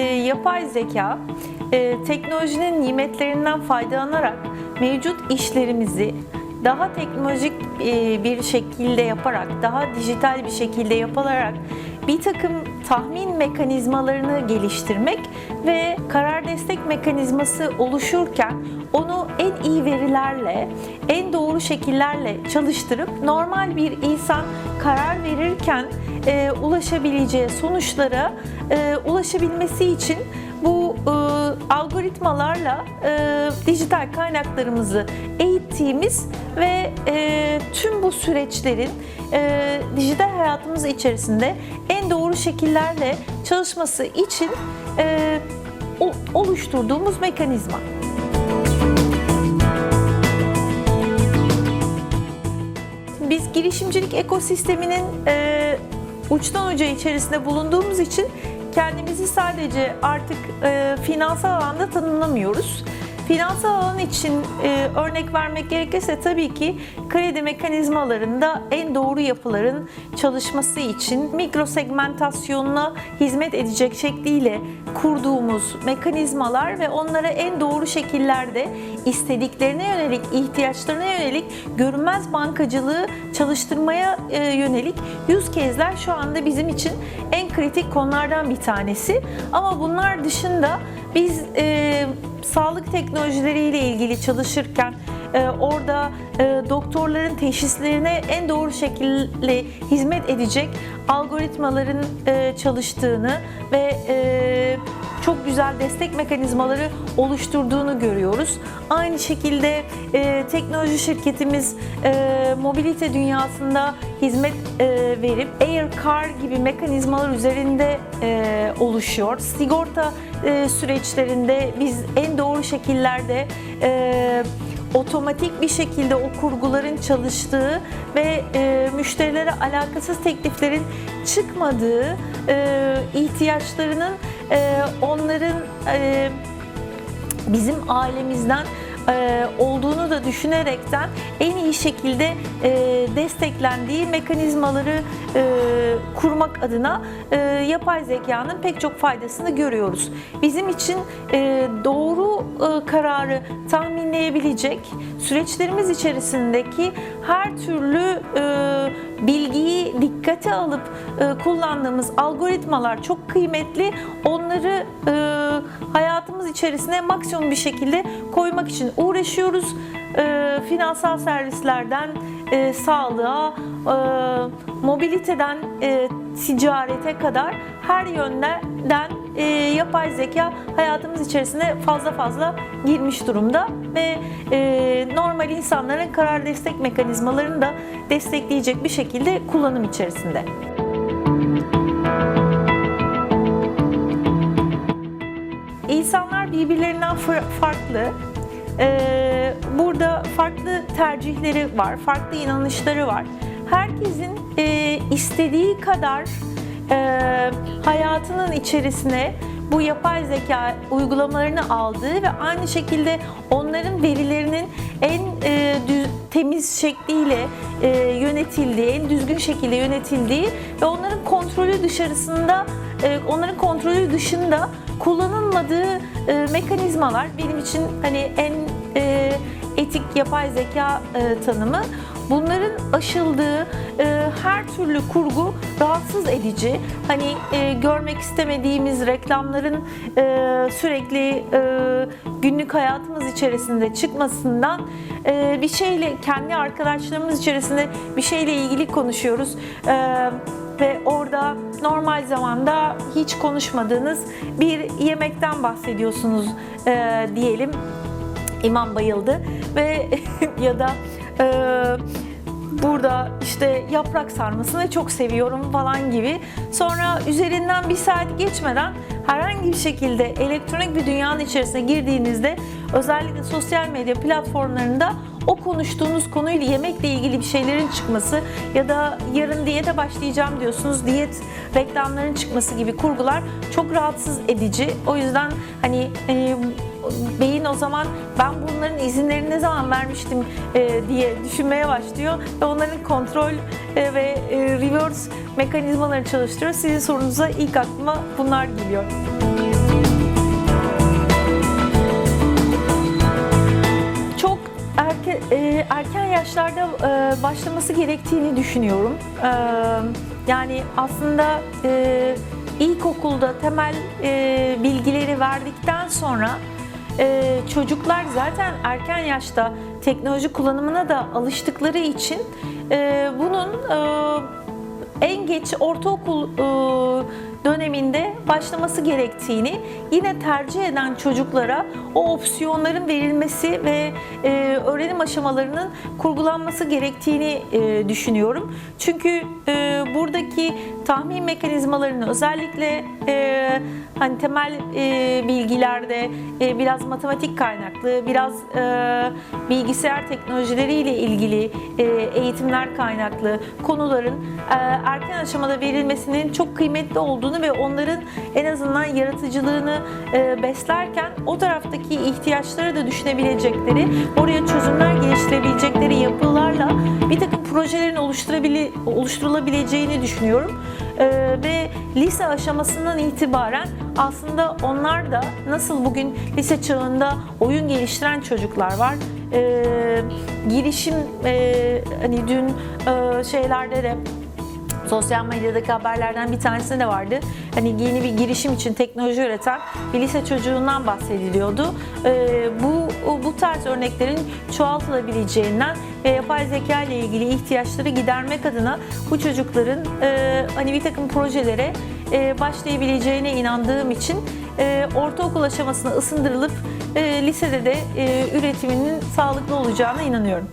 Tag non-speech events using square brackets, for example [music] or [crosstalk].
yapay zeka e, teknolojinin nimetlerinden faydalanarak mevcut işlerimizi daha teknolojik e, bir şekilde yaparak, daha dijital bir şekilde yapılarak bir takım tahmin mekanizmalarını geliştirmek ve karar destek mekanizması oluşurken onu en iyi verilerle, en doğru şekillerle çalıştırıp normal bir insan karar verirken e, ulaşabileceği sonuçlara e, ulaşabilmesi için bu e, algoritmalarla e, dijital kaynaklarımızı eğittiğimiz ve e, tüm bu süreçlerin e, dijital hayatımız içerisinde en doğru şekillerle çalışması için e, oluşturduğumuz mekanizma. Biz girişimcilik ekosisteminin e, uçtan uca içerisinde bulunduğumuz için kendimizi sadece artık e, finansal alanda tanımlamıyoruz. Finansal alan için e, örnek vermek gerekirse tabii ki kredi mekanizmalarında en doğru yapıların çalışması için mikro segmentasyonuna hizmet edecek şekliyle kurduğumuz mekanizmalar ve onlara en doğru şekillerde istediklerine yönelik, ihtiyaçlarına yönelik görünmez bankacılığı çalıştırmaya e, yönelik yüz kezler şu anda bizim için en kritik konulardan bir tanesi. Ama bunlar dışında biz e, sağlık teknolojileriyle ilgili çalışırken e, orada e, doktorların teşhislerine en doğru şekilde hizmet edecek algoritmaların e, çalıştığını ve çok güzel destek mekanizmaları oluşturduğunu görüyoruz. Aynı şekilde e, teknoloji şirketimiz e, mobilite dünyasında hizmet e, verip Air Car gibi mekanizmalar üzerinde e, oluşuyor. Sigorta e, süreçlerinde biz en doğru şekillerde e, otomatik bir şekilde o kurguların çalıştığı ve e, müşterilere alakasız tekliflerin çıkmadığı, e, ihtiyaçlarının e, onların e, bizim ailemizden e, olduğunu da düşünerekten en iyi şekilde e, desteklendiği mekanizmaları e, kurmak adına yapay zekanın pek çok faydasını görüyoruz. Bizim için doğru kararı tahminleyebilecek süreçlerimiz içerisindeki her türlü bilgiyi dikkate alıp e, kullandığımız algoritmalar çok kıymetli. Onları e, hayatımız içerisine maksimum bir şekilde koymak için uğraşıyoruz. E, finansal servislerden e, sağlığa, e, mobiliteden e, ticarete kadar her yönden e, yapay zeka hayatımız içerisine fazla fazla girmiş durumda ve e, normal insanların karar destek mekanizmalarını da destekleyecek bir şekilde kullanım içerisinde. İnsanlar birbirlerinden farklı. Ee, burada farklı tercihleri var, farklı inanışları var. Herkesin e, istediği kadar e, hayatının içerisine bu yapay zeka uygulamalarını aldığı ve aynı şekilde onların verilerinin en e, düz, temiz şekliyle e, yönetildiği, en düzgün şekilde yönetildiği ve onların kontrolü dışarısında, e, onların kontrolü dışında kullanılmadığı e, mekanizmalar benim için hani en e, etik yapay zeka e, tanımı. Bunların aşıldığı e, her türlü kurgu rahatsız edici. Hani e, görmek istemediğimiz reklamların e, sürekli e, günlük hayatımız içerisinde çıkmasından e, bir şeyle kendi arkadaşlarımız içerisinde bir şeyle ilgili konuşuyoruz. E, ve orada normal zamanda hiç konuşmadığınız bir yemekten bahsediyorsunuz e, diyelim. İmam bayıldı ve [laughs] ya da e, burada işte yaprak sarmasını çok seviyorum falan gibi. Sonra üzerinden bir saat geçmeden herhangi bir şekilde elektronik bir dünyanın içerisine girdiğinizde özellikle sosyal medya platformlarında o konuştuğunuz konuyla yemekle ilgili bir şeylerin çıkması ya da yarın diyete başlayacağım diyorsunuz diyet reklamların çıkması gibi kurgular çok rahatsız edici. O yüzden hani e, beyin o zaman ben bunların izinlerini ne zaman vermiştim e, diye düşünmeye başlıyor ve onların kontrol e, ve e, reverse mekanizmaları çalıştırıyor. Sizin sorunuza ilk aklıma bunlar geliyor. Çok e, erken yaşlarda e, başlaması gerektiğini düşünüyorum. E, yani aslında ilkokulda temel bilgileri verdikten sonra e, çocuklar zaten erken yaşta teknoloji kullanımına da alıştıkları için e, bunun e, en geç ortaokul e, döneminde başlaması gerektiğini, yine tercih eden çocuklara o opsiyonların verilmesi ve e, öğrenim aşamalarının kurgulanması gerektiğini e, düşünüyorum. Çünkü e, buradaki tahmin mekanizmalarını özellikle e, hani temel e, bilgilerde e, biraz matematik kaynaklı, biraz e, bilgisayar teknolojileriyle ilgili e, eğitimler kaynaklı konuların e, erken aşamada verilmesinin çok kıymetli olduğunu ve onların en azından yaratıcılığını e, beslerken o taraftaki ihtiyaçları da düşünebilecekleri, oraya çözümler geliştirebilecekleri takım oluşturulabileceğini düşünüyorum. E, ve lise aşamasından itibaren aslında onlar da nasıl bugün lise çağında oyun geliştiren çocuklar var. E, girişim e, hani dün e, şeylerde de sosyal medyadaki haberlerden bir tanesinde de vardı. Hani yeni bir girişim için teknoloji üreten bir lise çocuğundan bahsediliyordu. Ee, bu bu tarz örneklerin çoğaltılabileceğinden ve yapay zeka ile ilgili ihtiyaçları gidermek adına bu çocukların e, hani bir takım projelere e, başlayabileceğine inandığım için e, ortaokul aşamasına ısındırılıp e, lisede de e, üretiminin sağlıklı olacağına inanıyorum.